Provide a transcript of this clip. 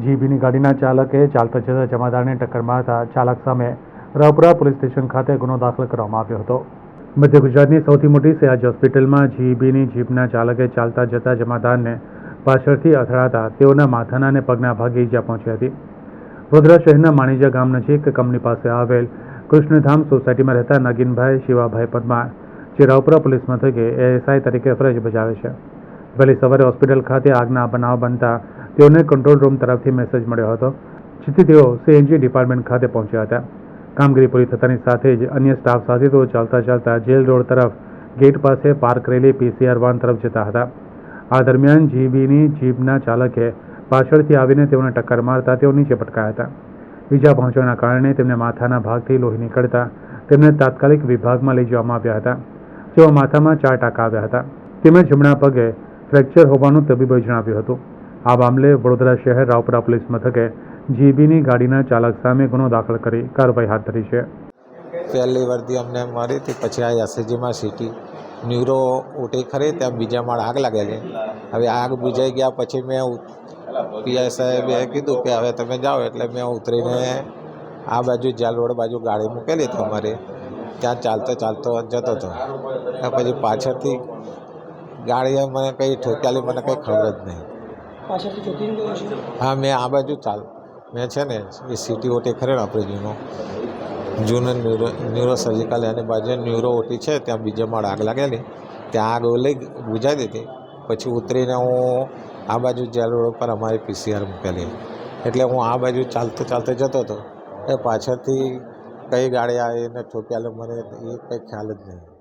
જીબીની ગાડીના ચાલકે ચાલતા જતા જમાદારને ટક્કર મારતા ચાલક સામે રાવપુરા પોલીસ સ્ટેશન ખાતે ગુનો દાખલ કરવામાં આવ્યો હતો. મધ્ય ગુજરાતની સૌથી મોટી સયાજ હોસ્પિટલમાં જીબીની જીપના ચાલકે ચાલતા જતા જમાદારને પાછળથી અથડાતા તેઓના માથાના અને પગના ભાગે ઈજા પહોંચી હતી. વડોદરા શહેરના માણીજા ગામ નજીક કંપની પાસે આવેલ કૃષ્ણધામ સોસાયટીમાં રહેતા નગીનભાઈ શિવાભાઈ પરમાર, જે રાવપુરા પોલીસ મથકે એએસઆઈ તરીકે ફરજ બજાવે છે. વહેલી સવારે હોસ્પિટલ ખાતે આગના બનાવ બનતા તેઓને કંટ્રોલ રૂમ તરફથી મેસેજ મળ્યો હતો. જેથી તેઓ સીએનજી ડિપાર્ટમેન્ટ ખાતે પહોંચ્યા હતા. કામગીરી પૂરી થતાની સાથે જ અન્ય સ્ટાફ સાથે તેઓ ચાલતા ચાલતા જેલ રોડ તરફ ગેટ પાસે પાર્ક કરેલી પીસીઆર વાન તરફ જતા હતા. આ દરમિયાન જીબીની જીપના ચાલકે પાછળથી આવીને તેઓને ટક્કર મારતા તેઓ નીચે પટકાયા હતા. ઈજા પહોંચવાના કારણે તેમને માથાના ભાગથી લોહી નીકળતા તેમને તાત્કાલિક વિભાગમાં લઈ જવામાં આવ્યા હતા. જેઓ માથામાં ચાર ટાંકા આવ્યા હતા. તેમણે જમણા પગે ફ્રેક્ચર હોવાનું તબીબોએ જણાવ્યું હતું. આ મામલે વડોદરા શહેર રાવપુરા પોલીસ મથકે જીબીની ગાડીના ચાલક સામે ગુનો દાખલ કરી કાર્યવાહી હાથ ધરી છે. પહેલી વર્દી અમને મળી હતી, પછી આ એસએજીમાં સિટી. ન્યુરો ઉઠી ખરી, ત્યાં બીજા માળ આગ લાગેલી. હવે આગ બુજાઈ ગયા પછી મેં પીઆઈ સાહેબે કીધું કે હવે તમે જાઓ, એટલે મેં ઉતરીને આ બાજુ જેલ રોડ બાજુ ગાડી મૂકેલી હતી અમારી. ત્યાં ચાલતો ચાલતો જતો હતો. પછી પાછળથી ગાડીએ મને કંઈ ઠોક્યાલી, મને કંઈ ખબર જ નહીં. હા, મેં આ બાજુ ચાલ. મેં છે ને એ સિટી ઓટી ખરે આપણે જૂનો જૂનો ન્યુરો ન્યુરો સર્જિકલ એની બાજુ ન્યુરો ઓટી છે, ત્યાં બીજે માળ આગ લાગેલી. ત્યાં આગ લઈ બુજાઈ દીધી. પછી ઉતરીને હું આ બાજુ જેલ રોડ પર અમારી પીસીઆર મૂકેલી. એટલે હું આ બાજુ ચાલતો ચાલતો જતો હતો. એ પાછળથી કઈ ગાડી આવીને ઠોક્યા મને એ કંઈ ખ્યાલ જ નહીં.